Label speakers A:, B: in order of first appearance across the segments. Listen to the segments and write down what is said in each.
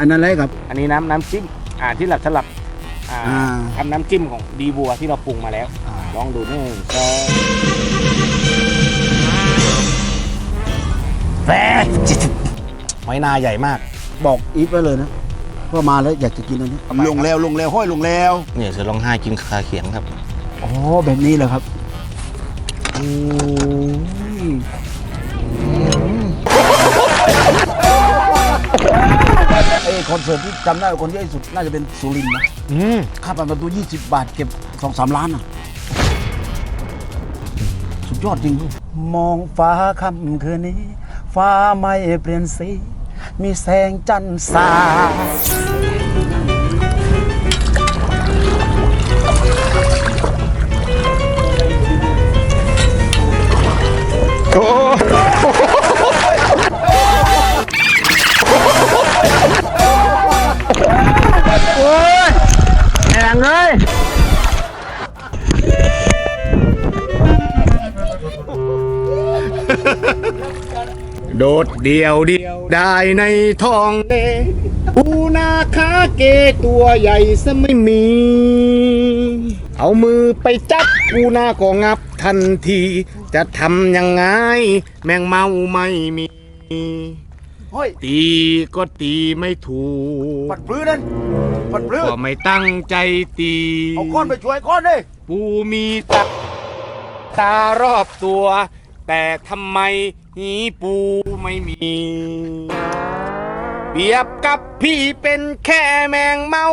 A: อันนั้นอะไรครับ
B: อันนี้น้ำน้ำจิ้มอ่าที่หลับสลับอ่า
A: อ่า
B: ทำน้ำจิ้มของดีบัวที่เราปรุงมาแล้ว ลองดูหนึ่งสองแฝงหอยนาใหญ่มาก
A: บอกอีฟไว้เลยนะว่ามาแล้วอยากจะกินอันนี้
B: ทำไมครับ
A: ลงแล้วลงแล้วห้อยลงแล้ว
B: เนี่ยจะร้องไห้กินคาเขียงครับ
A: อ๋อแบบนี้เหรอครับโอ้ย ไอ้คอนเสิร์ตที่จำได้ว่าคนเยอะที่สุดน่าจะเป็นสุรินทร์นะ
B: อืม
A: ค่าผ่านประตู 20 บาทเก็บสองสามล้านอะ สุดยอดจริงลูกมองฟ้าค่ำคืนนี้ ฟ้าไม่เปลี่ยนสี มีแสงจันทร์สาด
B: แโดดเดียวเดียวได้ในท้องเดปูนาคาเกตัวใหญ่ซะไม่มี เอามือไปจับปูนาก็งับทันที จะทำยังไง แมงเมาไม่มี
A: เฮ้ย
B: ตีก็ตีไม่ถูก
A: ปัดปลื้อนั่นปัดปลื้อ
B: ก็ไม่ตั้งใจตี
A: เอาก้อนไปช่วยก้อนดิ
B: ปูมีตาตารอบตัว แต่ทำไม หีปูไม่มี เปรียบกับพี่เป็นแค่แมงเมา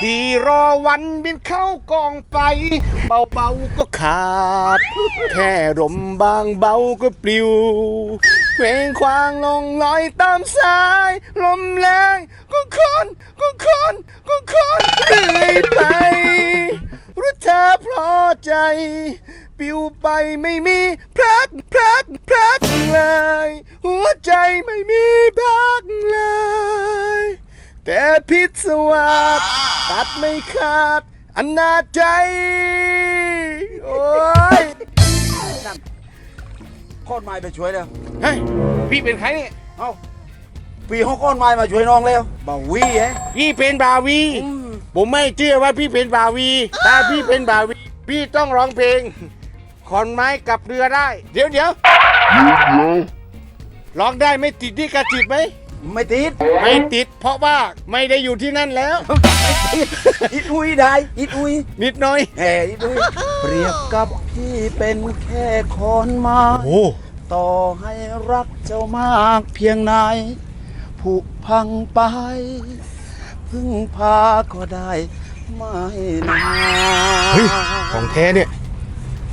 B: ที่รอวันบินเข้ากองไฟเบาๆก็ขาด แค่ลมบางเบาก็ปลิวเพลงควางลงลอยตามสาย ลมแรงก็คอนก็คอนก็คอนเรื่อยไปรู้เธอเพราะใจ ปิวไปไม่มีพลักพลักพลักเลย หัวใจไม่มีพักเลย แต่พิษสวัสดตัดไม่ขาดอนาจใจ โอ้ย
A: ก้อนไม้ไปช่วยแล้ว
B: เฮ้ยพี่เป็นใครเนี่ย
A: เอ้าปีห้องก้อนไม้มาช่วยน้องแล้วบ่าววีเอ๊ะ
B: พี่เป็นบาวี ผมไม่เชื่อว่าพี่เป็นบาวี ถ้าพี่เป็นบาวี พี่ต้องร้องเพลง ขอนไม้กับเรือได้ เดี๋ยวเดี๋ยวร้องได้ไม่ติดที่กระจิบไหม
A: ไม่ติด
B: ไม่ติด เพราะว่าไม่ได้อยู่ที่นั่นแล้ว
A: อิดอุยได้อิดอุย
B: นิดหน่อย
A: แห่อิดอุยเปรียบกับพี่เป็นแค่คอนไม้
B: โอ้
A: ต่อให้รักเจ้ามากเพียงไหนผุพังไป พึ่งพาก็ได้ไม่นาน
B: เฮ้ยของแท้เนี่ย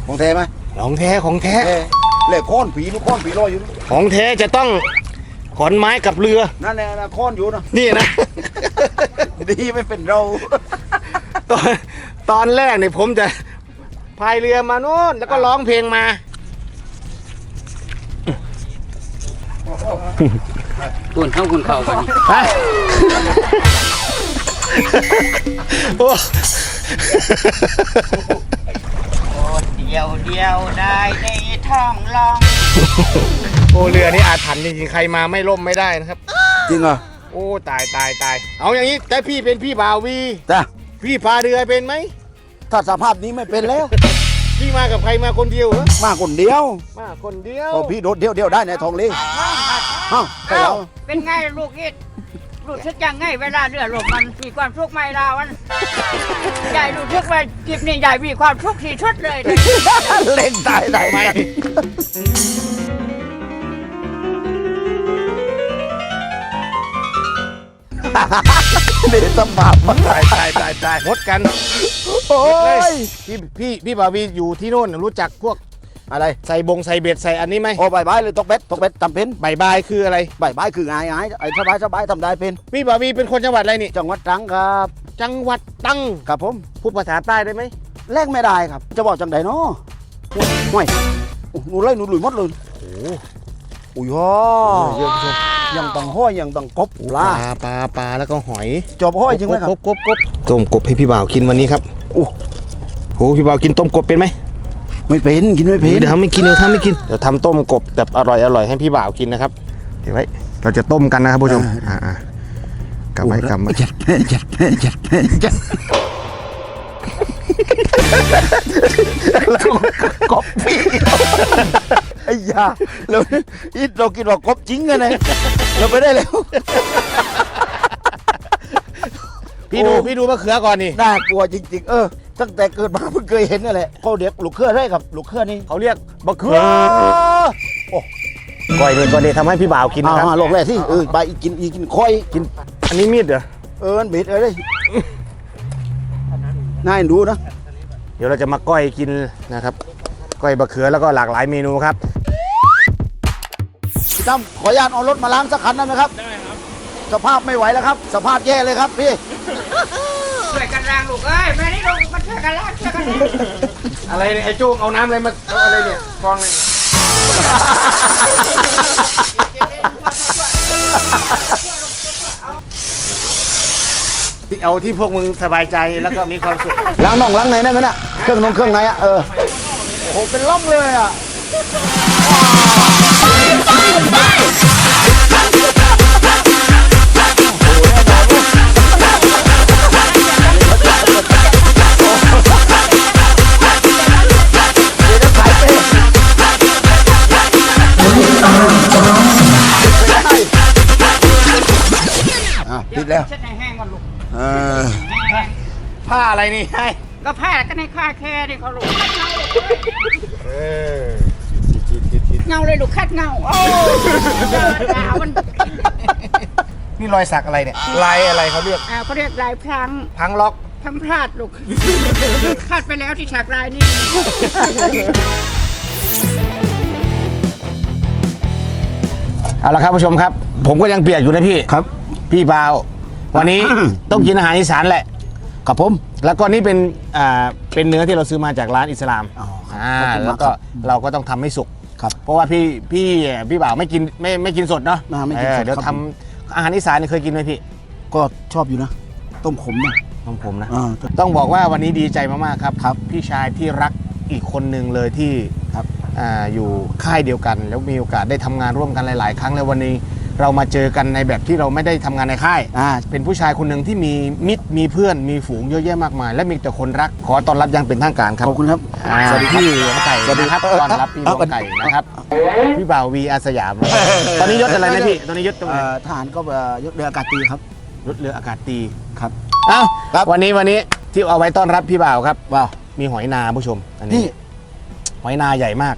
A: ของแท้ไหม
B: ของแท้ของแท้
A: แท้เล่ค้อนผีลูกค้อนผีลอยอยู่
B: ของแท้จะต้องขอนไม้กับเรือ
A: นั่นแหละนะค้อนอยู่นะ
B: นี่นะ
A: ดีไม่เป็นเรา
B: ตอนตอนแรกเนี่ยผมจะพายเรือมาโน่นแล้วก็ร้องเพลงมา
C: คุณเข้าคุณเข้ากัน
B: ไปโอ้
C: เดียวเดียวได้ในท้องลอง
B: โอ้เรือนี่อาถรรพ์จริงๆใครมาไม่ล่มไม่ได้นะครับ
A: จริงเหรอ
B: โอ้ตายตายตายเอาอย่างนี้แต่พี่เป็นพี่บาวี
A: จ้ะ
B: พี่พาเรือเป็นไหม
A: ถ้าสภาพนี้ไม่เป็นแล้ว
B: พี่มากับใครมาคนเดียวเหรอ
A: มาคนเดียว
B: มาคนเดียว
A: พอพี่โดดเดียวเดียวได้ในทองลีเอ้าใคร
C: เอ้า
A: เรา
C: เป็นไงลูกอิด รู้สึกยังไงเวลาเรือลมมันมีความสุขไหมเราวันยายรู้สึกว่าจิบนี่ยายมีความสุขที่สุดเลยนะ
A: เล่นตายไหน
B: ไม่
A: เดี๋ยวสภาพมัน
B: ตายตายตายตายหมดกัน
A: โอ้ย
B: พี่พี่พี่บาวีอยู่ที่โน่นรู้จักพวก
A: อะไร
B: ใส่บงใส่เบ็ดใส่อันนี้ไหม
A: โอ้บายบายเลยตกเบ็ดตกเบ็ดทำเป็น
B: บายบายคืออะไร
A: บายบายคือไงไงไอ้สบายสบายทำได้เป็น
B: พี่บาวีเป็นคนจังหวัดอะไรนี่
A: จังหวัดตรังครับ
B: จังหวัดตรัง
A: ครับผม
B: พูดภาษาใต้ได้ไหม
A: แลกไม่ได้ครับ จะบอกจังใดเนาะห่วยหนูไล่หนูหลุยหมดเลย
B: โอ้
A: อุ้ยฮ่อ
B: เยอะชม
A: ยังต้องห้อยยังต้องกบ
B: ป
A: ปลา
B: ลาปลาปลาแล้วก็หอย
A: จอบห้อยจริงไหมครับ
B: กบกบกบต้มกบให้พี่บ่าวกินวันนี้ครับ
A: โอ้
B: โหพี่บ่าวกินต้มกบเป็นไหม
A: ไม่เป็นกินไม่เป็น
B: เดี๋ยวทำไม่กินเดี๋ยวทำไม่กินเดี๋ยวทำต้มกบแบบอร่อยอร่อยให้พี่บ่าวกินนะครับเดี๋ยวไว้เราจะต้มกันนะครับผู้ชมอ่าอ่ากำไว้กำไว้
A: จัดแม่จัดแม่จัดแม่จัดแล้วกบพี่ไอ้ยาเราอีเรากินว่ากบจริงกันเลยเราไปได้แล้ว
B: พี่ดูพี่ดูมะเขือก่อนนี่
A: น่ากลัวจริงๆ เออ ตั้งแต่เกิดมาเพิ่งเคยเห็นนั่นแหละเขาเรียกลูกเครือได้กับลูกเครือนี่
B: เขาเรียกมะเขือก้อยนี่ก้อยนี่ทำให้พี่บ่าวกินนะครับ
A: อ่าลงแรกที่เออไปอีกกินอีกกินคอยกิน
B: อันนี้มีดเหรอ
A: เออมันเบ็ดเอะไรน่าเอ็นดูนะ
B: เดี๋ยวเราจะมาก้อยกินนะครับก้อยมะเขือแล้วก็หลากหลายเมนูครับ
A: พี่ตั้มขออนุญาตเอารถมาล้างสักคันได้ไหมครับได้ครับ สภาพไม่ไหวแล้วครับ สภาพแย่เลยครับพี่
C: ช่วยกันล้างลูกเอ้ยแม่นี่ลูกมาช่วยกันล้างช่วยกันล้าง
B: อะไรเนี่ยไอ้จุ้งเอาน้ำอะไรมาเอาอะไรเนี่ยฟองเลยเอาที่พวกมึงสบายใจแล้วก็มีความสุข
A: ล้างน่องล้างในได้ไหมน่ะเครื่องนงเครื่องในอะเออโอ้โหเป็นล่องเลยอะอะ
B: อะไรนี่ให้
C: ก็แพ้กันในค่าแค่นี่เขาลูก
B: เออ
C: เงาเลยลูกคัดเงาโอ้ดาวมัน
B: นี่รอยสักอะไรเนี่ยลายอะไรเขาเรียก
C: อ่าเขาเรียกลายพลัง
B: พังล็อก
C: พังพลาดลูกพลาดไปแล้วที่ฉากลายนี่
B: เอาละครับผู้ชมครับ ผมก็ยังเปียกอยู่นะพี่
A: ครับ
B: พี่บ่าววันนี้ต้องกินอาหารอีสานแหละ
A: กับผม
B: แล้วก็นี่เป็นอ่าเป็นเนื้อที่เราซื้อมาจากร้านอิสลาม
A: อ๋อครับ
B: อ่า
A: ขอบคุณมาก
B: แล้วก็
A: ครับ
B: เราก็ต้องทำให้สุก
A: ครับ
B: เพราะว่าพี่พี่พี่บ่าวไม่กินไม่ไม่กินสดเนาะ
A: อ่าไม่กินสด
B: เออเดี๋ยว
A: ครับ
B: ทำอาหารอีสานนี่เคยกินไหมพี่
A: ก็ชอบอยู่นะ ต้มขมนะ
B: ของผมนะ
A: อ่า
B: ต้องบอกว่าวันนี้ดีใจมากๆครับครับ พี่ชายที่รักอีกคนหนึ่งเลยที่
A: ครับ
B: อ่าอยู่ค่ายเดียวกัน แล้วมีโอกาสได้ทำงานร่วมกันหลาย ๆ ครั้งแล้ววันนี้ เรามาเจอกันในแบบที่เราไม่ได้ทำงานในค่าย
A: อ่า
B: เป็นผู้ชายคนหนึ่งที่มีมิตรมีเพื่อนมีฝูงเยอะแยะมากมาย และมีแต่คนรักขอต้อนรับอยังเป็นทางการครับ
A: ขอบคุณครับ
B: อ่า
A: สวัสดีครับ
B: พี่หลวงไก่
A: สวัสดี
B: นะครับ
A: เออ
B: ต้อนรับพี่หล
A: เอา
B: ว
A: เอา
B: งไก่นะครับพี่บ่าววีอาสยามตอนนี้ยศอะไรนะพี่ตอนนี้ยศตรงไหน
A: เอ่อทหารก็เอ่อยศเรืออากาศตรีครับ
B: ยศเรืออากาศตรี
A: ครับ
B: เอ้า
A: ครับ
B: วันนี้วันนี้ที่เอาไว้ต้อนรับพี่บ่าวครับ
A: ว้าว
B: มีหอยนาผู้ชม อัน
A: นี่
B: นี้หอยนาใหญ่มาก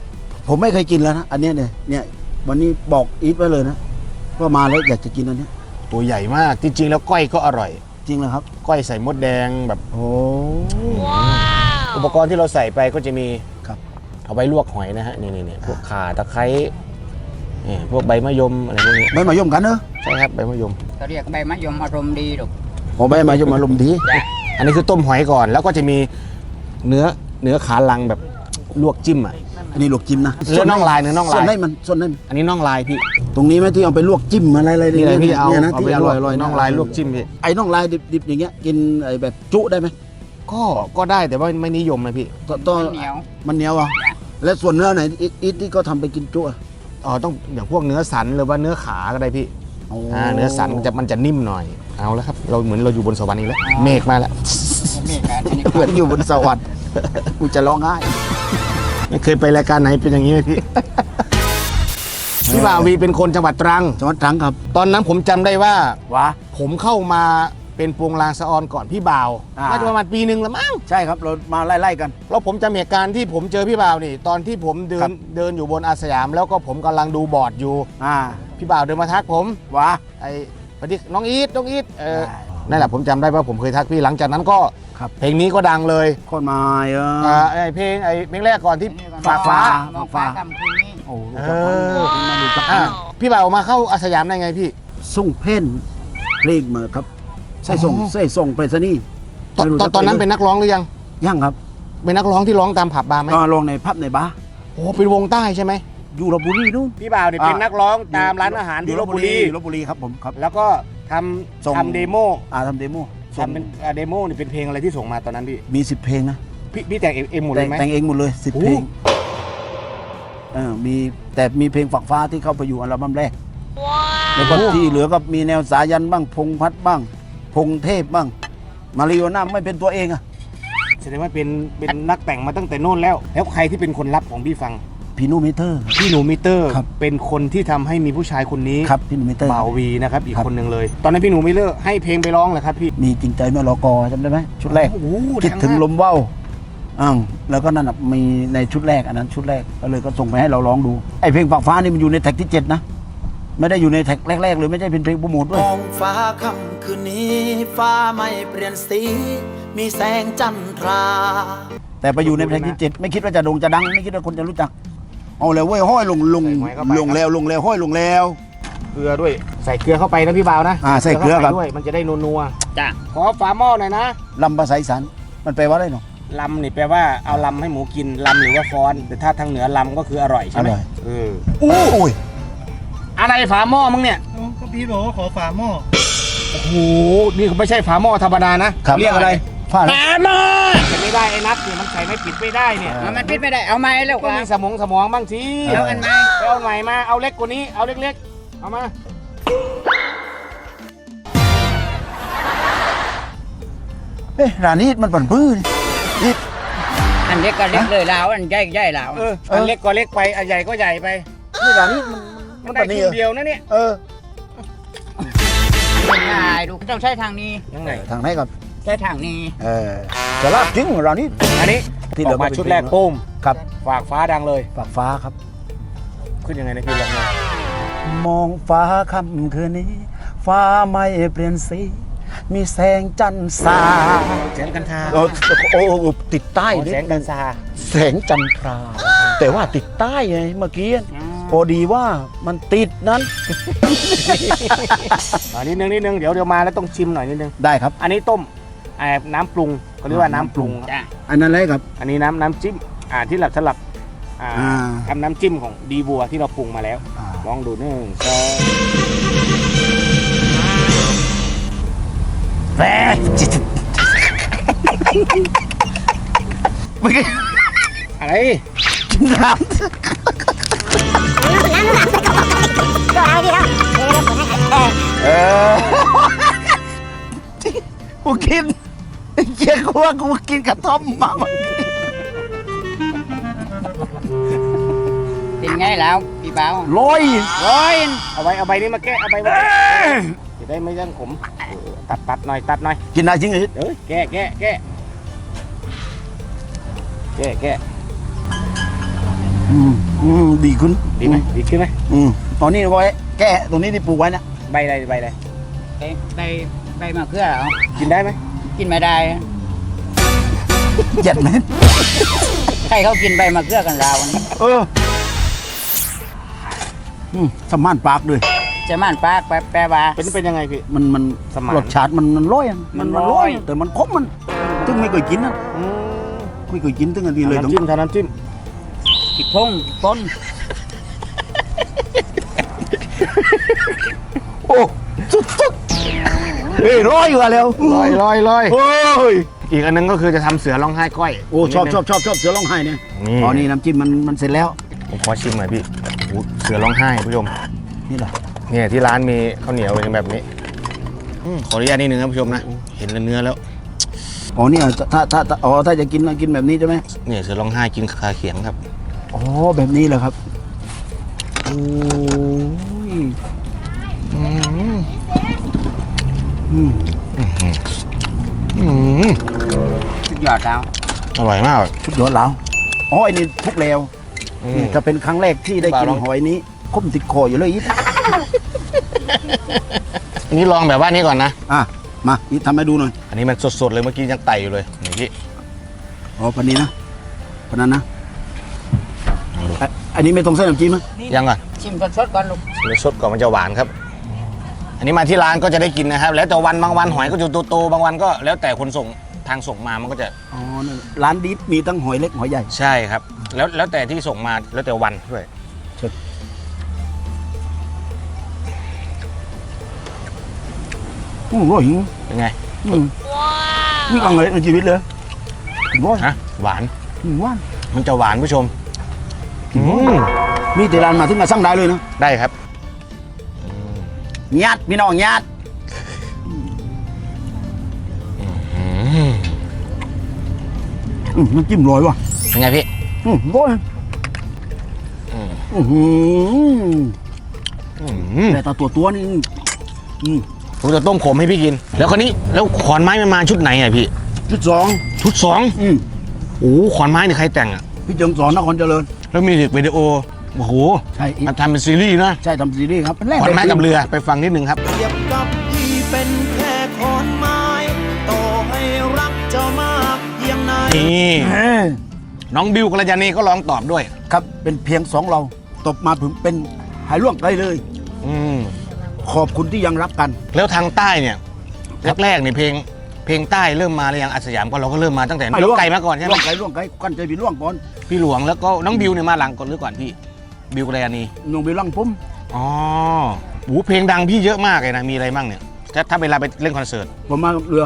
A: ผมไม่เคยกินแล้วนะ อันเนี้ยเนี่ยเนี่ย วันนี้บอกอีทไว้เลยนะ ว่ามาแล้วอยากจะกินอันเนี้ย
B: ตัวใหญ่มากจริงๆ แล้วก้อยก็อร่อย
A: จริงเลยครับ
B: ก้อยใส่มดแดงแบบ
A: โอ้
B: อุปกรณ์ที่เราใส่ไปก็จะมี
A: ครับ
B: เอาไว้ลวกหอยนะฮะนี่นี่นี่พวกข่าตะไคร้นี่พวกใบมะยมอะไรพวกนี้
A: ใบมะยมกันเนอะ
B: ใช่ครับใบมะยม
C: เขาเรียกใบมะยมอารมณ์ดีลูก
A: โอ้ใบมะยมอารมณ์ดี
B: อันนี้คือต้มหอยก่อน แล้วก็จะมีเนื้อเนื้อขาลังแบบลวกจิ้มอะ
A: อันนี้ลวกจิ้มนะ
B: เนื้อน่องลายเนื้อน่องลาย
A: ส่วนได้มันส่วนได้มัน
B: อันนี้น่องลายพี่
A: ตรงนี้ไหมที่เอาไปลวกจิ้มอะไรอะไร
B: นี่เลยพี่เอา
A: เนี่ยนะ
B: เอา
A: ที่
B: ไป
A: อ
B: ลว
A: ร่
B: ก
A: อยอร่อยๆ
B: น่องลายลวกจิ้มพี่
A: ไอ้น่องลายดิบๆอย่างเงี้ยกินไอ้แบบจุได้ไหม
B: ก็ก็ได้แต่ว่าไม่นิยมนะพี่
A: ตต้อง
C: เหนียว
A: มันเหนียวอะแล้วส่วนเนื้อไหนอีอีทที่เขาทำไปกินจุอะ
B: อ๋อต้องอย่างพวกเนื้อสันหรือว่าเนื้อขาก็ได้พี่อ่าเนื้อสันมันจะมันจะนิ่มหน่อยเอาแล้วครับ เราเหมือนเราอยู่บนสวรรค์อีกแล้วเมฆมาแล้ว
C: นี่กันอันนี้
A: เหมือนอยู่บนสวรรค์กูจะร้องไห้
B: ไม่เคยไปรายการไหนเป็นอย่างนี้ไหมพี่ พี่บ่าวีเป็นคนจังหวัดตรัง
A: จังหวัดตรังครับ
B: ตอนนั้นผมจำได้ว่า
A: วะ
B: ผมเข้ามาเป็นปวงลางสะออนก่อนพี่บ่าว
A: อ่า
B: น่าจะประมาณปีหนึ่งแล้วมั้ง
A: ใช่ครับเรามาไล่ๆกัน
B: แล้วผมจำเหตุการณ์ที่ผมเจอพี่บ่าวนี่ ตอนที่ผมเดิ
A: ครั
B: น
A: บ
B: เดินอยู่บนอาสยาม แล้วก็ผมกำลังดูบอร์ดอยู่
A: อ่า
B: พี่บ่าวเดินมาทักผม
A: วะ
B: ไอ้พอดีน้องอีทน้องอีทเออ
A: ได้
B: นั่นแหละผมจำได้ว่าผมเคยทักพี่หลังจากนั้นก็
A: ครับ
B: เพลงนี้ก็ดังเลย
A: โคนไม้เออ
B: อ่าไอ้เพลงไอ้เพลงแรกก่อนที่
C: นี่ก่อน
B: ฝากฟ้า
C: มองฟ้า กำคืน นี้
A: โอ้
B: เอ
A: รู้จัก
B: อ
A: มันรู้จัก
B: อะพี่บ่าวมาเข้าอาสยามได้ไงพี่
A: ส่งเพ่นเพลงมาครับ ใส่ส่ง
B: อ๋อ
A: ใส่ส่งไปซะนี่
B: ตอน
A: ไม่รู้
B: ตอน
A: จะ
B: ตอนนั้น
A: ไป
B: เป็นนักร้องหรือยัง
A: ยังครับ
B: เป็นนักร้องที่ร้องตามผับบาร์ไหม
A: ก็ลงในพับในบาร์
B: โอ้เป็นวงใต้ใช่ไหม
A: อยู่ลบบุรีนู่น
B: พี่บ่าวเนี่ยเป็นนักร้องตามร้านอาหารที่ลบบุรี
A: อยู่ลบบุรีครับผมครับ
B: แล้วก็ท
A: ส่งำ
B: ทำเดโม
A: อ่าทำเดโมส่ง
B: ทำเป็นอ่าเดโมนี่เป็นเพลงอะไรที่ส่งมาตอนนั้นพี่
A: มีสิบเพลงนะ
B: พี่พี่แต่งเองเองหมดเล
A: แต่
B: ย
A: ง
B: ไหม
A: แต่งเองหมดเลยสิบ
B: โอ้
A: เพลง เออมีแต่มีเพลงฝักฟ้าที่เข้าไปอยู่อัลบั้มแรกแล้วก็ที่เหลือก็มีแนวสายันบ้าง พงพัดบ้าง พงเทพบ้าง มาริโอน่าไม่เป็นตัวเองอะ
B: แสดงว่าเป็นเป็นนักแต่งมาตั้งแต่โน่นแล้ว แล้วใครที่เป็นคนรับของพี่ฟัง
A: พีโนมิเตอร์
B: พี่หนูมิเตอร์
A: ครับ
B: เป็นคนที่ทำให้มีผู้ชายคนนี้
A: ครับพีโนมิเตอร์
B: บ่าววีนะครับอีก
A: ครับ
B: คนหนึ่งเลย ตอนนั้นพี่หนูมิเตอร์ให้เพลงไปร้องเหรอครับพี่
A: มีจริงใจเมื่อรอกอจำได้ไหมชุดแรก
B: โอ้โห
A: คิดถึง
B: ดั
A: ล
B: มาก
A: มว่าว อ้าวแล้วก็นั่นน่ะมีในชุดแรกอันนั้นชุดแรกก็เลยก็ส่งไปให้เราร้องดูไอเพลงปากฟ้านี่มันอยู่ในแท็กที่เจ็ดนะไม่ได้อยู่ในแท็กแรกๆเลยไม่ใช่เป็นเพลงโปรโมทด้วย
D: มองฟ้าค่ำคืนนี้ฟ้าไม่เปลี่ยนสี มีแสงจันทรา
A: แต่ไปอยู่ในแท็กที่เจ็ดไม่คิดว่าจะโด่งจะดัง ไม่คิดว่าคนจะรู้จัก เอาเลยเว้ยห้อยลงลงลงแล้วลงแล้วห้อยลงแล้ว
B: เกลือด้วย ใส่เกลือเข้าไปนะพี่บ่าวนะ
A: อ่าใส่เกลือครับ
B: ด้วยมันจะได้นัว
C: จ้ะ
B: ๆขอฝาหม้อหน่อยนะ
A: ลำภาษาอีสานมันแปลว่าอะไรเนาะ
B: ลำนี่แปลว่าเอาลำให้หมูกินลำหรือว่าฟ้อนแต่ถ้าทางเหนือลำก็คืออร่อยใช่ไหม
A: อร่อย
B: เออ
A: โอ้ย
B: อะไรฝาหม้อมึงเนี่ย
E: ก็พี่บอกว่าขอฝาหม้อ
B: โอ้โหนี่เขาไม่ใช่ฝาหม้อธรรมดานะ
A: ครับ
B: เรียกอะไร
A: ฟ้าอะไร
B: ฝาหม้อแต่ไม่ได้ไอ้นัทเนี่ยมันใส่ไม่ปิดไม่ได้เนี่ย
C: เอามันปิดไม่ได้ เอาไม้แล้ว
B: ก็
C: กว่า
B: มีสมองสมองบ้างสิ
C: เอาอันไหน
B: ไปเอาใหม่มาเอาเล็กกว่านี้เอาเล็กๆเอามา
A: เอ๊ะร้านนี้มันปั่นพื้นนี่
C: อันเล็กก็เล็กเลยลาวอันใหญ่ใหญ่ลาว
B: เอออันเล็กก็เล็กไปอันใหญ่ก็ใหญ่ไป
A: นี่ร้านนี้มัน
B: มั
A: มันน
B: ได้
A: ปั่น
B: ค
A: นี่
B: รึ่
A: เหรงอ
B: เดียวนะเนี่ย
A: เออ
C: ง่ายดูต้องใช้ทางนี้
B: ยังไง
A: ทางไหนก่อน
C: ใช้ทางนี้
A: เออจะลาดจริงร้านนี้
B: อันนี้
A: ที่
B: อ
A: เหลื
B: อ
A: อกก็
B: มา
A: เป็น
B: ชุดแรก
A: เพลง
B: ปุ้ม
A: ครับ
B: ฝากฟ้าดังเลย
A: ปากฟ้าครับ
B: ขึ้นยังไงนะพี่ลองมาม
A: องฟ้าค่ำคืนนี้ ฟ้าไม่เปลี่ยนสี มีแสงจันทร์สา
B: แสงกันทา
A: โอ้โอ้โอ้ติดใต้
B: โอ้
A: นิด
B: แสง
A: นึ
B: กัน
A: ง
B: ทา
A: แสงจันทรา แต่ว่าติดใต้ไงเมื่อกี้พอดีว่ามันติดนั้น
B: อ่านิดนึงนิดนึงเดี๋ยวเดี๋ยวมาแล้วต้องชิมหน่อยนิดนึง
A: ได้ครับ
B: อันนี้ต้มอ่าน้ำปรุงเขาเรียกว่าน้ำปรุง
C: จ้ะ
A: อันนั้นเลยครับ
B: อันนี้น้ำน้ำจิ้มอ่าที่หลับสลับอ่า
A: อ่า
B: ทำน้ำจิ้มของดีบัวที่เราปรุงมาแล้ว
A: อ่า
B: ลองดูหนึ่งสอง
A: แหมจิตเมื่อกี้
B: อะไร
A: น้
F: ก็เอาดีแล้วเดี๋ยวเราผลให้เออำ
A: เออกูกินเชี่ยกูว่ากูกินกระท่อมมาเมื่อกี้
C: เป็นไงแล้วพี่เบา
A: ลอย
C: ร้อย
B: เอาไว้เอาใบนี้มาแก้เอาใบมาจะได้ไม่ยังขม ตัดตัดหน่อยตัดหน่อย
A: กินได้จริงเหรอ
B: เอ้ยแก้แก้แก้แก้แก้
A: อืมอืมดีขึ้น
B: ดีไหมดีขึ้นไหม
A: อืมตอนนี้ไว้แก้ตรงนี้ที่ปลูกไว้นะ
B: ใบอะไรใบอะไร
C: ไปไปไปมาเพื่อเอา
B: กินได้ไหม
C: กินไม่ได้
A: เจ็ดไหม
C: ใครเขากินใบมะเขือกันลาวอันนี้
A: เอออืมสมานปากด้วย
C: จะม่านปากแปลแปลว่า
B: เป็นเป็นยังไงพี่
A: มันมัน
B: สมาน
A: รสชาติมันมันร้อยอะมัน
C: มั
A: มัน
C: นร้
A: ร้อ
C: อยย
A: แต่มันคมมันตึ้งไม่เคยกินนะ
B: อืม
A: ไม่เคยกินตึ้งอันนี้เลยต้อง
B: น้ำจิ้มทาน้ำจิ้ม
C: ผิดพงผิดต้น
A: โอ้สุดสุดเฮ้ยร้อยกว่าแล้ว
B: ลอยลอยลอย
A: โอ้ย
B: อีกอันนึงก็คือจะทำเสือร้องไห้ก้อย
A: โอ้ชอบชอบชอบชอบเสือร้องไห้เนี่ย
B: นี่
A: อ๋อนี่น้ำจิ้มมันมันเสร็จแล้ว
B: ผมขอชิมหน่อยพี่โอ้โหเสือร้องไห้คุณผู้ชม
A: นี่เหรอ
B: เนี่ยที่ร้านมีข้าวเหนียวเป็นแบบนี้อืมขออนุญาตนิดนึงครับผู้ชมนะ เห็นเนื้อแล้ว
A: อ๋อเนี่ยถ้าถ้าถ้าอ๋อถ้าจะกินกินแบบนี้ใช่ไหม
B: เนี่ยเสือร้องไห้กินคาเขียงครับ
A: อ๋อแบบนี้เหรอครับโอ้ยอืม
B: อืม
C: สุดยอดแล้ว
B: อร่อยมาก
A: ชุดยอดแล้วอ๋อไอ้นี่ทุกแล้ว
B: อืม
A: นี่จะเป็นครั้งแรกที่ได้กิน
B: ลอง
A: หอยนี้คมติดคออยู่เลยอีท
B: อันนี้ลองแบบว่านี้ก่อนนะ
A: อะ มาอีททำให้ดูหน่อย
B: อันนี้มันสดๆเลยเมื่อกี้ยังไต่อยู่เลยนี่พี่
A: อ๋อปันนี้นะปันนั้นนะอะอันนี้ไม่ต้องใส่น้ำจิ้มนะ
B: ยังก่อน
C: ชิมก่อนสดก่อนลูก
B: เดี๋ยวสดก่อนมันจะหวานครับ อันนี้มาที่ร้านก็จะได้กินนะครับ แล้วแต่วันบางวันหอยก็จะโตๆบางวันก็แล้วแต่คนส่งทางส่งมามันก็จะ
A: อ๋อนี่ร้านดิฟมีทั้งหอยเล็กหอยใหญ่
B: ใช่ครับ แล้วแล้วแต่ที่ส่งมาแล้วแต่วันด้วย
A: โอ้โหหิง
B: เป็นไง
A: อืมนี่ครั้งแรกในชีวิตเลยถึงว่า
B: ฮะหวาน
A: ถึงว่า
B: มันจะหวานผู้ชม
A: อืมมีแต่ร้านมาถึงมาสั่งได้เลยนะ
B: ได้ครับอืม
A: ญาติพี่น้องญาติอืมน้ำจิ้มลอยว่ะ
B: เป็นไงพี่
A: อืมร้อยอือหือแต่ตาตัวตัวนี่อืม
B: ผมจะต้มขมให้พี่กิน แล้วคนนี้แล้วขอนไม้มันมาชุดไหนอะพี่
A: ชุดสอง
B: ชุดสอง
A: อืม
B: โอ้โหขอนไม้นี่ใครแต่งอะ
A: พี่เจิงสอนนครเจริญ
B: แล้วมีเด็กวิดีโอโอ้โห
A: ใช่อีก
B: มาทำเป็นซีรีส์นะ
A: ใช่ทำซีรีส์ครับเป็นแรก
B: ขอนไม้กับเรือไปฟังนิดนึงครับ
D: เปรียบกับพี่เป็นแค่ขอนไม้ต่อให้รักเจ้ามากเพียงไหน
B: นี่
A: เออ
B: น้องบิวกัลยาณีก็ลองตอบด้วย
A: ครับเป็นเพียงสองเราตบมาถึงเป็นหายล่วงไปเลย
B: อืม
A: ขอบคุณที่ยังรักกัน
B: แล้วทางใต้เนี่ยแรกๆในยเพลงเพลงใต้เริ่มมาหรือยังอัสยามก็เราก็เริ่มมาตั้งแต่
A: ไม่
B: ย
A: ล่ว
B: ก
A: ง
B: ไก่มาก่อนใช่ไหม
A: ล่วงไกลล่วงไกลกันใจพี่ล่วงก่อน
B: พี่หลวงแล้วก็น้องบิวเนี่ยมาหลังก่อนหรือก่อนพี่บิวกัลยาณี
A: นงไปล่องผม
B: อ๋อโอ้โหเพลงดังพี่เยอะมากเลยนะมีอะไรบ้างเนี่ยถ้าถ้าเวลาไปเล่นคอนเสิร์ต
A: ผมมาเรือ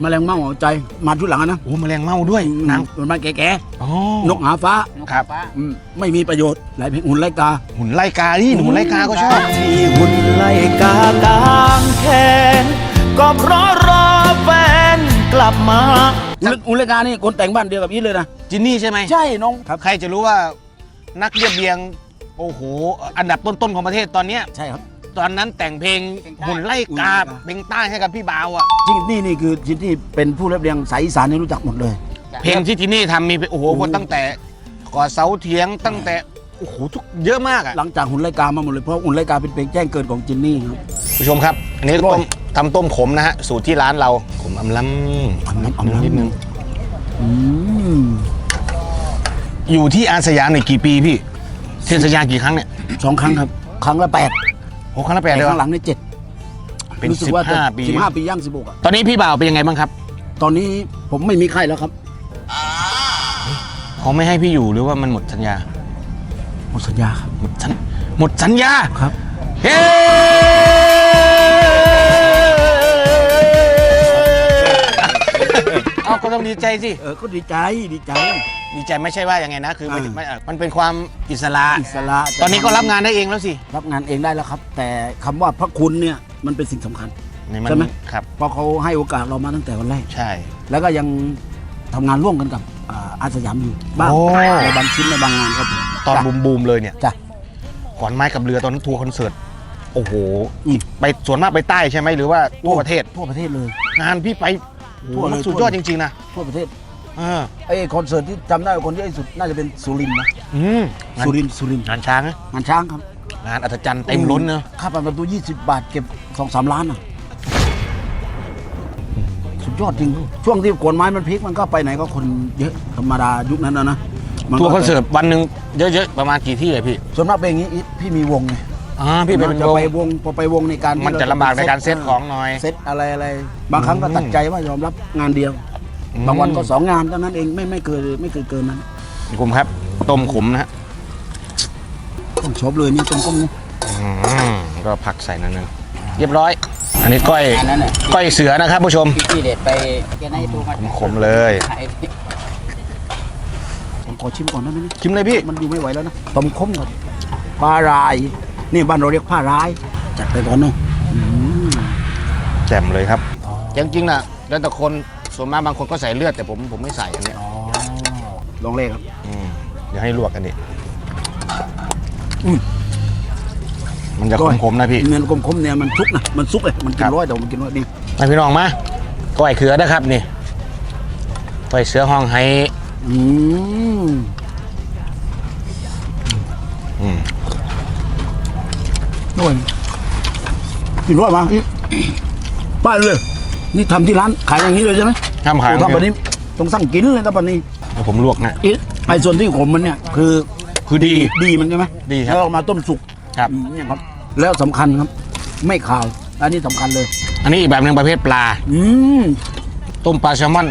A: แมาแรงเมาหัวใจมาชุดหลังอะนะ
B: โอ้แมลงเม่าด้วยหนัง
A: มันมาแก่
B: อ๋อ
A: ๆนกหาฟ้า
B: ครับ
A: อืมไม่มีประโยชน์หลายเพลงหุ่นไล่กา
B: หุ่นไล่กานี่หุ่นไล่กาก็ชอบ
D: ที่หุ่นไล่กากลางแขนก็เพราะรอแฟนกลับมา
A: หุ่นไล่กานี่คนแต่งบ้านเดียวกับอีทเลยนะ
B: จินนี่ใช่ไหม
A: ใช่น้อง ครับ
B: ใครจะรู้ว่านักเรียบเรียง โอ้โห อันดับต้นๆของประเทศตอนเนี้ย
A: ใช่ครับ
B: ตอนนั้นแต่งเพลงหุ่นไล่กาเพลงใต้ให้กับพี่บาวอะ
A: จริงนี่นี่คือชิ้นที่เป็นผู้เรียบเรียงสายอีสานนี่รู้จักหมดเลย
B: เพลงที่จินนี่ทำมีโอ้โหตั้งแต่ก่อเสาเถียงตั้งแต่โอ้โหทุกเยอะมากอะ
A: หลังจากหุ่นไล่กามาหมดเลยเพราะหุ่นไล่กาเป็นเพลงแจ้งเกิดของจินนี่ครับ
B: ผู้ชมครับอันนี้
A: อร่
B: ต้
A: อย
B: มทำต้มขมนะฮะสูตรที่ร้านเราขมอำล้ำ
A: อำล้ำอำล้ำ
B: นิดนึง
A: อืม
B: อยู่ที่อาสยามเนี่ยกี่ปีพี่เซ็นสัญญากี่ครั้งเนี่ย
A: สองครั้งครับ ครั้งละแปด
B: โอ้ครั้งละแป
A: แต่
B: ดเลย
A: ข้างห
B: วะ
A: ลังนี่เจ็ด
B: เป็น
A: รู้สึ
B: สิ
A: ก
B: บ
A: ว่า
B: ห้าปี
A: สิบห้าปีย่างสิบหกอะ
B: ตอนนี้พี่บ่าวเป็นยังไงบ้างครับ
A: ตอนนี้ผมไม่มีใครแล้วครับ
B: เขาไม่ให้พี่อยู่หรือว่ามันหมดสัญญา
A: หมดสัญญาครับ
B: หมดสัญหมดสัญญา
A: ครับ
B: เฮ้ ก็ต้องดีใจสิ
A: เออก็ดีใจดีใจ
B: ดีใจไม่ใช่ว่ายังไงนะ คือไม่
A: อ่า
B: ไม่เอ่อมันเป็นความอิสระ
A: อิสระ
B: ตอนนี้ก็รับงานได้เองแล้วสิ
A: รับงานเองได้แล้วครับ แต่คำว่าพระคุณเนี่ยมันเป็นสิ่งสำคัญ
B: นี่น
A: ใช่ไหม
B: ครับ
A: เพราะเขาให้โอกาสเรามาตั้งแต่วันแรก
B: ใช่
A: แล้วก็ยังทำงานร่วมกันกับอ่าอาสยามอยู่บ้าง
B: โอ้
A: ในบางชิ้นในบางงานครับผม
B: ตอน
A: จ้ะ
B: บูมบูมๆเลยเนี่ย
A: จ้ะ
B: ขอนไม้กับเรือตอนนั้นทัวร์คอนเสิร์ต โอ้โห
A: อืม
B: ไปส่วนมากไปใต้ใช่ไหมหรือว่าทั่วประเทศ
A: ทั่วประเทศเลย
B: งานพี่ไปโอ้โห
A: ทั่วเลย
B: มันสุดยอดจริงๆนะ
A: ทั่วประเทศ
B: เออ
A: ไอ้คอนเสิร์ตที่จำได้ว่าคนที่สุดน่าจะเป็นสุรินทร์นะ
B: อืมงาน
A: สุรินทร์สุรินทร์
B: งานช้างนะ
A: งานช้างครับ
B: งานอัศจรรย์เต็มล้นเนอะ
A: ค่าประตู 20 บาทเก็บ2อสล้านอะสุดยอดจริง ช่วงที่กวนไม้มันพลิกมันก็ไปไหนก็คนเยอะธรรมดายุคนั้นนะนะมั
B: ทัวร์คอนเสิร์ตวันหนึ่งเยอะๆประมาณกี่ที่เลยพี่
A: ส่วนมากเป็นอย่างนี้อีทพี่มีวงไง
B: อ่าพี่ไปเป็น
A: จะ
B: วง
A: ไปวงพอไปวงในการที่
B: มันจะลำบากในการเซตของหน่อย
A: เซตอะไรอะไรบางครั้งก็
B: อืม
A: ตัดใจว่ายอมรับงานเดียว
B: อืม
A: บางวันก็สองงานเท่านั้นเองไม่ไม่เกินไม่เกินเกินนั้น
B: กลุ่มครับ ต้มขมนะฮะ
A: ต้องชอบเลยนี่ตรงก้มนี่
B: อืมก็ผักใส่นั่นนึงเรียบร้อย อันนี้ก้อย
C: อันนั้นน่ะ
B: ก้อยเสือนะครับผู้ชม
C: พี่พี่เด็ดไปแกนให้ดูมา
B: ขมๆเลย
C: ขาย
A: ผมขอชิมก่อนได้ไหมเนี่ย
B: ชิมเลยพี่
A: มันอยู่ไม่ไหวแล้วนะต้มข้มกับปลาราย นี่บ้านเราเรียกผ้าราย จัดไปก่อนเนาะอืม
B: แจ่มเลยครับจริงๆนะแล้วแต่คนส่วนมากบางคนก็ใส่เลือดแต่ผมผมไม่ใส่อันเนี้ย
A: อ๋อลองเลยครับ
B: อืมเดี๋ยวให้ลวกกันดิ
A: อืม
B: มันจะขมๆนะพี่
A: เนื้อคมๆเนี่ยมันซุกนะมันซุกเลยมันกิ
B: ครั
A: น
B: บ
A: ร้อยแต่ว่ามันกินร้อยนี่
B: มาพี่น้องมาก้อยเขือนะครับนี่ก้อยเสือห้องไฮ
A: อืม กินร้อยมาอีป้าเลย นี่ทำที่ร้านขายอย่างนี้เลยใช่ไหม
B: ห้ามขาย
A: โอ้ทำแบบนี้ต้องสั่งกินเลยครับแบบนี้
B: เดี๋ยวผมลวกนะ
A: อีไอ้ส่วนที่ขมมันเนี่ย คือ
B: คือดี
A: ดีมันใช่ไหม
B: ดีครับ
A: แล้วเอามาต้มสุก
B: ครับ
A: อืมเนี่ยครับ แล้วสำคัญครับ ไม่ขาว อันนี้สำคัญเลย
B: อันนี้อีกแบบหนึ่งประเภทปลา
A: อืม
B: ต้มปลาแซลมอน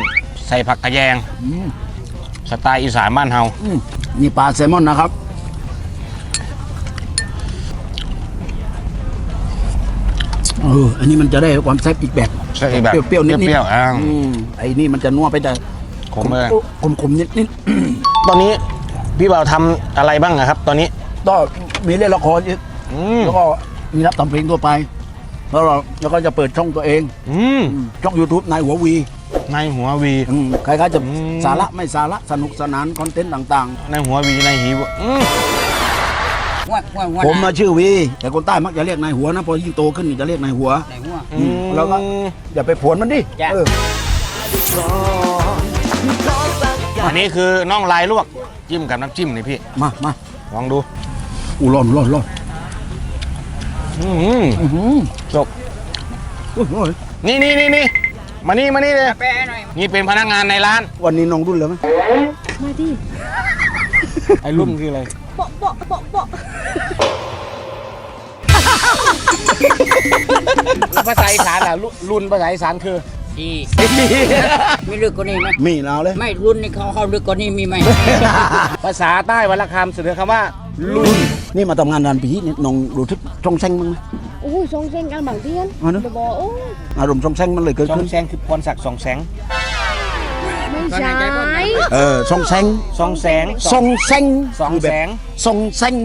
B: ใส่ผักกระแยง
A: อืม
B: สไตล์อีสานบ้านเฮา
A: อืมนี่ปลาแซลมอนนะครับ เอออันนี้มันจะได้ความแซ่บอีกแบบ
B: ใช่แบบ
A: เปรี้ยวๆนิดๆ
B: เปรี้ยวๆอ่า
A: อืมไอ้นี่มันจะนัวไปแต่
B: ขมเลย
A: ขมขมๆนิดนิด
B: ตอนนี้พี่บ่าวทำอะไรบ้างอะครับ ตอนนี้
A: ก็มีเล่นละครอีก
B: อืม
A: แล้วก็มีรับทำเพลงทั่วไป แล้วเราแล้วก็จะเปิดช่องตัวเอง
B: อืม
A: อืมช่อง YouTube นายหัววี
B: ในหัววี
A: อืมใครๆจะ
B: อืม
A: สาระไม่สาระสนุกสนานคอนเทนต์ต่าง
B: ในหัววีในหีบอืม
C: ว่าว่าว่า
A: ๆผมมาชื่อวี แต่คนใต้มักจะเรียกนายหัวนะพอยิ่งโตขึ้นจะเรียกนายหัว
C: ไหนหัว
A: อืมแล้วก็อย่าไปผวนมันดิ
C: จ้ะ
A: เออ
B: อันนี้คือน่องลายลวกจิ้มกับน้ำจิ้มนี่พี่
A: มามา
B: ลองดู
A: อู้ร้อนร้อนร้อน
B: อืม
A: อื้อหือ
B: จบ
A: อุ้ยโอ้ย
B: นี่นี่นี่นี่มานี่มานี่เลย
C: แปะหน่อย
B: นี่เป็นพนักงานในร้าน
A: วันนี้น้องรุ่นเลยไหม
B: ไอ้รุ่นคืออะไร ภาษาอีสานอะรุ่นรุ่นภาษาอีสานคือ
C: อีไม่ลึกกว่านี้ไหม
A: มีนาวเลย
C: ไม่รุ่นนี่เขาเขาลึกกว่านี้มีไหม
B: ภาษาใต้วรรณคำเสนอคำว่า รุ่น
A: นี่มาทำงานนานปีนี่น้องรู้ทึกช่องแซงมั้งไหม
F: โอ้ยทรงเส้นกันบางเทียน
A: อ๋อเนอะ
F: เดี๋ยวบอกโอ้ย
A: อารมณ์ช่องแซงมันเลยเกิด
B: ช่อ
A: ขึ้
B: ง
A: น
B: แสงคือพรศักดิ์สองแสง
F: ไม่ใช่
A: เออช่องแซง
B: สองแสง
A: ช่องแซง
B: สอง
A: คือ
B: แส
A: แบบ
B: ง
A: ช่องแซง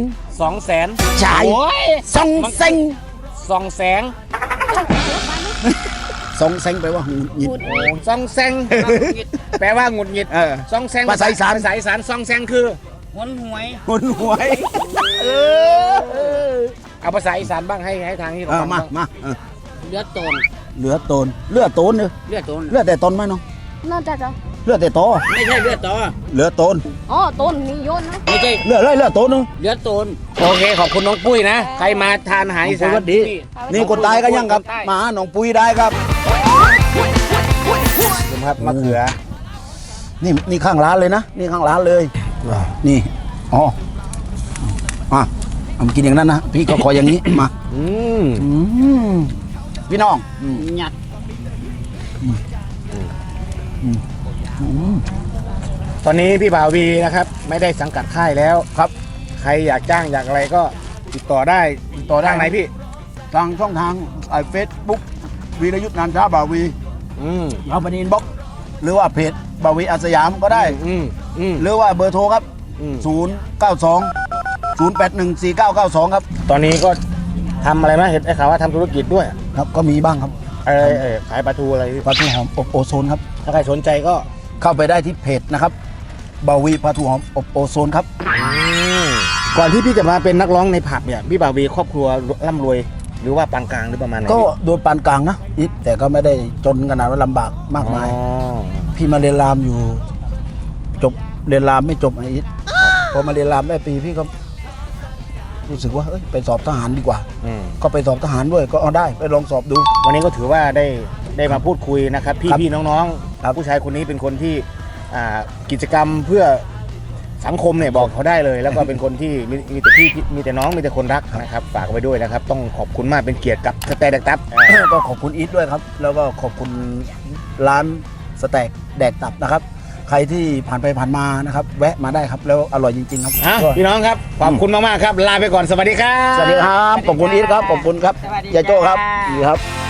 B: สองแสน
A: ใช่
B: โอ้ย
A: ช่องแซง
B: สองแสง
A: ช่องแซงแปลว่าหูหยิบ
B: โอ้สองแสงแปลว่าหงุดหงิด
A: เออ
B: สองแสง
A: ภาษาอีสาน
B: ภาษาอีสานสองแสงคือ
C: หนหวย
A: หุนหวย
B: เอาภาษาอีสานบ้างให้ให้ทางที่เรา
A: เออ
B: ฟัง
A: มา
B: บ้าง
A: มาเออ
C: เลือดตน
A: เหลือโตนเลือดโตนเนอะ
C: เลือดตน
A: เลือดแต่ตนไหมน้อง
F: น่าจะจะ
A: เลือดแต่โต
C: ไม่ใช่เลือดตอ
A: เหลือโตน
F: อ๋อต้นนี่โยนนะ
C: ไม่ใช่
A: เลือดเลยเลือดโตนนึง
C: เลือดตน
B: โอเคขอบคุณน้องปุ้ยนะ ใครมาทานอาหารอีสาน
A: สวัสดี
B: ที่
A: นี่คนตายก็ยังครับ
B: คนใต้
A: มาหาหนองปุยได้ครับ
B: ดูครับมะเขือ
A: นี่นี่ข้างร้านเลยนะ นี่ข้างร้านเลยนี่อ๋อมาเอามากินอย่างนั้นนะพี่ก็ขออย่างนี้ มา
B: อืม
A: อืมพี่น้องอืม
C: หยัด
B: ตอนนี้พี่บ่าววีนะครับ ไม่ได้สังกัดค่ายแล้วครับ ใครอยากจ้างอยากอะไรก็ติดต่อได้ติดต่อได้ไหนพี่
A: ทางช่องทางไอ้เฟซบุ๊กวีรยุทธ์งานช้าบ่าวี
B: อืม
A: เอาไปในอินบ็อกซ์หรือว่าเพจบ่าวีอาสยามก็ได้
B: อืมอืม
A: หรือว่าเบอร์โทรครับ
B: อืม
A: 0 9 2 0 8 1 4 9 9 2 ครับ
B: ตอนนี้ก็ทำอะไรนะเห็นได้ข่าวว่าทำธุรกิจด้วย
A: ครับ ก็มีบ้างครับ
B: อะไรเอ่ยขายปลาทูอะไร
A: ปลาทูหอมอบโอโซนครับ
B: ถ้าใครสนใจก็
A: เข้าไปได้ที่เพจนะครับบาวีปลาทูหอมอบโอโซนครับ
B: ก่อนที่พี่จะมาเป็นนักร้องในผับเนี่ยพี่บ่าววีครอบครัวร่ำรวย หรือว่าปานกลางหรือประมาณไหน
A: ก็โดยปานกลางนะนิดแต่ก็ไม่ได้จนขนาดว่าลำบากมากมาย
B: อ๋อ
A: พี่มาเรียนรามอยู่ จบเรียนรามไม่จบไอ้อิทพอมาเรียนรามได้ปีพี่ก็ รู้สึกว่าเอ้ยไปสอบทหารดีกว่า
B: อืม
A: ก็ไปสอบทหารด้วยก็เอาได้ไปลองสอบดู
B: วันนี้ก็ถือว่าได้ได้มาพูดคุยนะครับ พี่
A: ครับ
B: พี่น้อง
A: ครับ
B: ๆผู้ชายคนนี้เป็นคนที่อ่ากิจกรรมเพื่อสังคมเนี่ยบอกเขาได้เลย แล้วก็เป็นคนที่มีมีแต่พี่มีแต่น้องมีแต่คนรักนะครับฝากไว้ด้วยนะครับ ต้องขอบคุณมากเป็นเกียรติกับสแตนด์ตับ
A: ก็ขอบคุณอีทด้วยครับ แล้วก็ขอบคุณร้านสแต็กแดกตับนะครับใครที่ผ่านไปผ่านมานะครับ แวะมาได้ครับแล้วอร่อยจริง ๆ ครับ
B: อะพี่น้องครับ ขอบคุณมาก ๆ ครับ ลาไปก่อนสวัสดีครับ
A: สวัสดีครับขอบคุณอีทครับขอบคุณครับ
C: สวัสดี
A: ยายโจ้ครับ
C: จ้า
A: ดีครับ